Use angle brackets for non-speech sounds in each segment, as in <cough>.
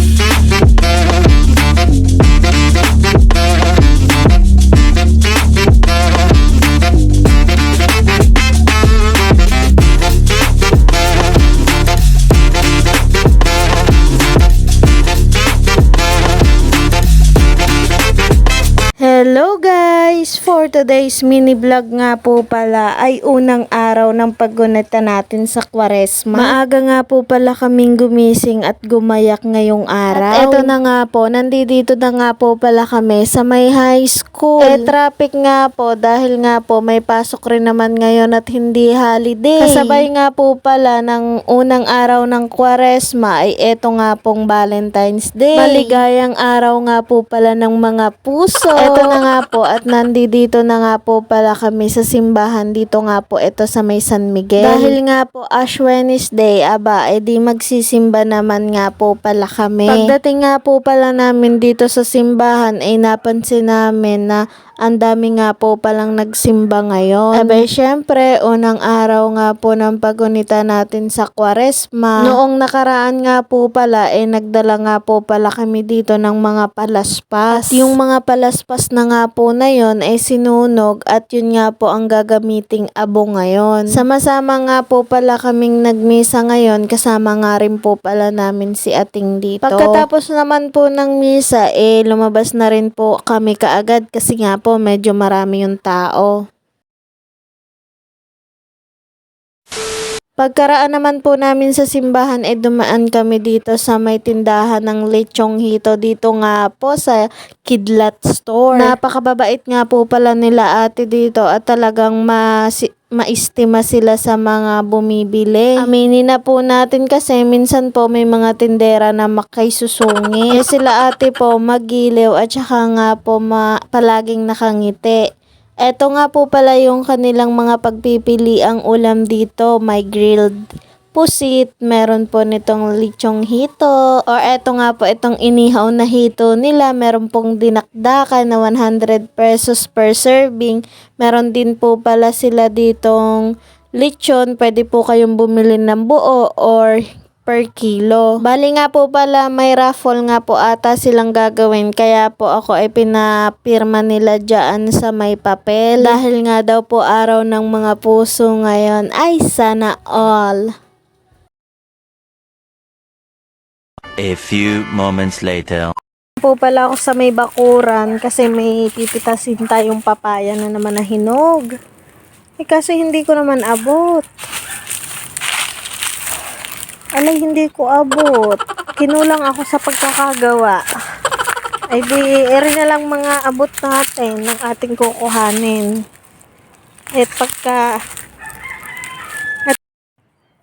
Thank you. For today's mini vlog nga po pala ay unang araw ng paggunita natin sa Kwaresma. Maaga nga po pala kaming gumising at gumayak ngayong araw. At eto na nga po, nandito na nga po pala kami sa may high school. Eh traffic nga po dahil nga po may pasok rin naman ngayon at hindi holiday. Kasabay nga po pala ng unang araw ng Kwaresma ay eto nga pong Valentine's Day. Maligayang araw nga po pala ng mga puso. Eto na nga po at nandito na nga po pala kami sa simbahan dito nga po ito sa may San Miguel. Dahil nga po Ash Wednesday, aba, edi magsisimba naman nga po pala kami. Pagdating nga po pala namin dito sa simbahan ay napansin namin na ang dami nga po palang nagsimba ngayon. Abay, syempre, unang araw nga po ng pagunita natin sa Kwaresma. Noong nakaraan nga po pala, eh nagdala nga po pala kami dito ng mga palaspas. At yung mga palaspas na nga po na yon ay sinunog at yun nga po ang gagamiting abo ngayon. Sama-sama nga po pala kaming nagmisa ngayon kasama nga rin po pala namin si ating dito. Pagkatapos naman po ng misa, eh lumabas na rin po kami kaagad kasi nga po medyo marami yung tao. Pagkaraan naman po namin sa simbahan ay dumaan kami dito sa may tindahan ng lechong hito dito nga po sa Kidlat Store. Napakababait nga po pala nila ate dito at talagang masi maistima sila sa mga bumibili. Aminin na po natin kasi minsan po may mga tindera na makaisusungit. Eh sila ate po magiliw at saka nga po ma palaging nakangiti. Eto nga po pala yung kanilang mga pagpipili ang ulam dito. May grilled pusit, meron po nitong lichong hito, or eto nga po itong inihaw na hito nila, meron pong dinakdakan na 100 pesos per serving. Meron din po pala sila ditong lechon, pwede po kayong bumili ng buo or per kilo. Bali nga po pala may raffle nga po ata silang gagawin kaya po ako ay pinapirma nila dyan sa may papel. Dahil nga daw po araw ng mga puso ngayon ay sana all. A few moments later. po pala ako sa may bakuran kasi may pipitasin tayong papaya na naman na hinog. Eh kasi hindi ko naman abot. Alay, hindi ko abot. Kinulang ako sa pagkakagawa. Ay di, eri na lang mga abot natin ng ating kukuhanin. At pagka...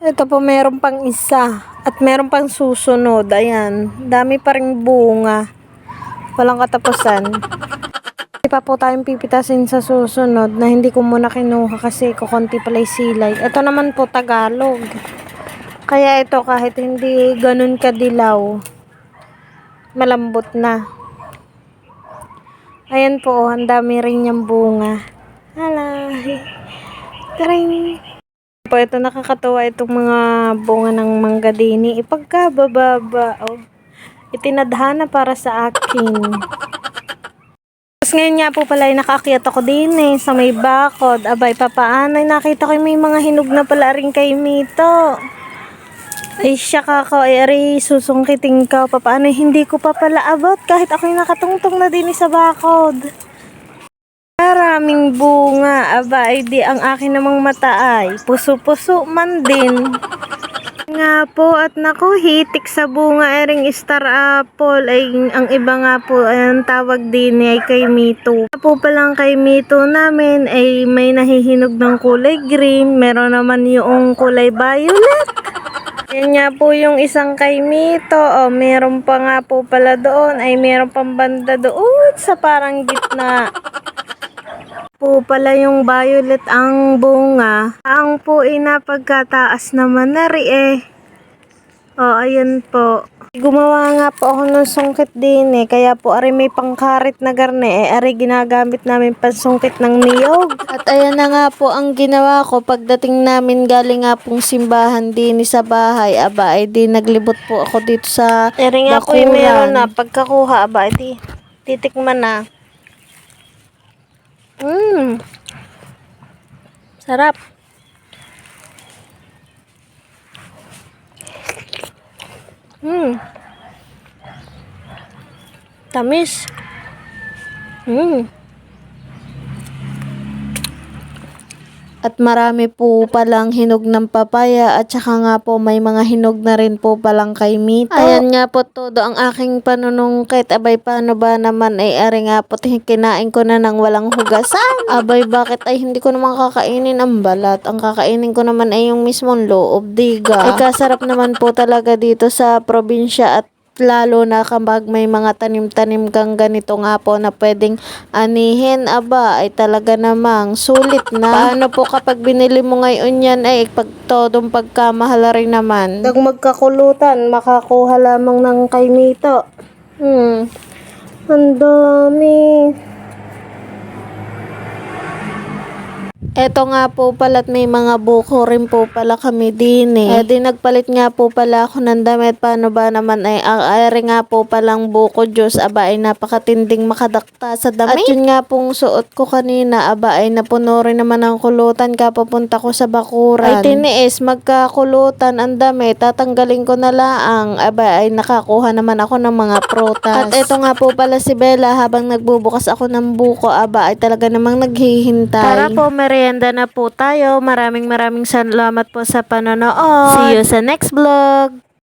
Ito po, meron pang isa. At meron pang susunod. Ayan. Dami pa rin bunga. Walang katapusan. <laughs> Hindi pa po tayong pipitasin sa susunod na hindi ko muna kinuha kasi kukunti pala yung silay. Ito naman po Tagalog. Kaya ito kahit hindi ganun kadilaw, malambot na. Ayan po, ang dami rin niyang bunga. Hala. Taring. Po, ito nakakatawa itong mga bunga ng manggadini. Ipagkabababa. Oh. Itinadhana para sa akin. Tapos ngayon nga po pala ay nakaakyat ako din eh, sa may bakod. Abay, papaano nakita ko may mga hinog na pala rin kay Mito. Ay siya kako, ay ari susungkiting ka. Papaano hindi ko pa pala abot kahit ako'y nakatungtong na din sa bakod. Maraming bunga, aba ay di ang akin namang mata ay puso-puso man din. Nga po at naku hitik sa bunga ering star apple ay ang iba nga po ang tawag din ay kay Mito. Po palang kay Mito namin ay may nahihinog ng kulay green, meron naman yung kulay violet. Yan nga po yung isang kay Mito. O, meron pa nga po pala doon. Ay, meron pang banda doon sa parang gitna. Po pala yung violet ang bunga. Ang po ay napagkataas naman na ri eh. O, ayan po. Gumawa nga po ako ng sungkit din eh. Kaya po ari may pangkarit na garne eh. Ari ginagamit namin pansungkit ng niyog. At ayan na nga po ang ginawa ko. Pagdating namin galing nga pong simbahan din sa bahay. Aba ay di naglibot po ako dito sa Eri nga po bakuran. yung meron na pagkakuha, aba, iti, titikman na. Mmm. Sarap. Mmm. Tamis. Mmm. At marami po palang hinog ng papaya at saka nga po may mga hinog na rin po palang kay Mito. Ayan nga po todo ang aking panunungkit. Abay paano ba naman ay ari nga po kinain ko na ng walang hugasan. Abay bakit ay hindi ko naman kakainin ang balat. Ang kakainin ko naman ay yung mismong loob diga. Ay kasarap naman po talaga dito sa probinsya at lalo na kapag may mga tanim-tanim kang ganito nga po na pwedeng anihin, aba, ay talaga namang sulit na. Paano po kapag binili mo ngayon yan, ay pag todong pagkamahal rin naman. Pag magkakulutan, makakuha lamang ng kay Mito. Hmm. Ang dami. Eto nga po pala't may mga buko rin po pala kami din eh. Eh di nagpalit nga po pala ako ng damit. Paano ba naman ay ang ari nga po palang buko Diyos. Aba ay napakatinding makadakta sa damit. At yun nga pong suot ko kanina. Aba ay napuno rin naman ang kulutan kapapunta ko sa bakuran. Ay tiniis magkakulutan ang damit. Tatanggalin ko na laang. Aba ay nakakuha naman ako ng mga protas. At eto nga po pala si Bella habang nagbubukas ako ng buko. Aba ay talaga namang naghihintay. Tara po, merienda na po tayo. Maraming maraming salamat po sa panonood. See you sa next vlog.